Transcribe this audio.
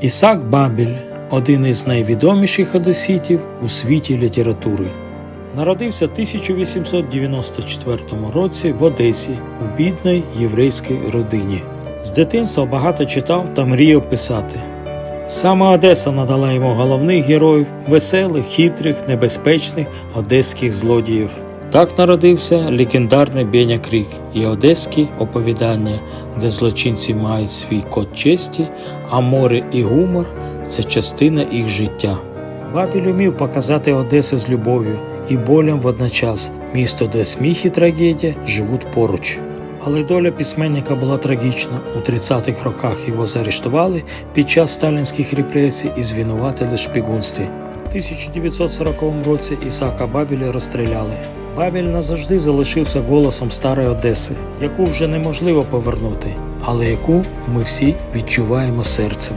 Ісак Бабель один із найвідоміших одеситів у світі літератури. Народився 1894 році в Одесі у бідної єврейській родині. З дитинства багато читав та мріяв писати. Саме Одеса надала йому головних героїв веселих, хитрих, небезпечних одеських злодіїв. Так народився легендарний Беня Крік і одеські оповідання, де злочинці мають свій код честі, а море і гумор це частина їх життя. Бабіль умів показати Одесу з любов'ю і болем водночас, місто, де сміх і трагедія живуть поруч. Але доля письменника була трагічна. У 30-х роках його заарештували під час сталінських репресій і звинуватили в шпигунстві. У 1940 році Ісака Бабіля розстріляли. Бабіль назавжди залишився голосом старої Одеси, яку вже неможливо повернути, але яку ми всі відчуваємо серцем.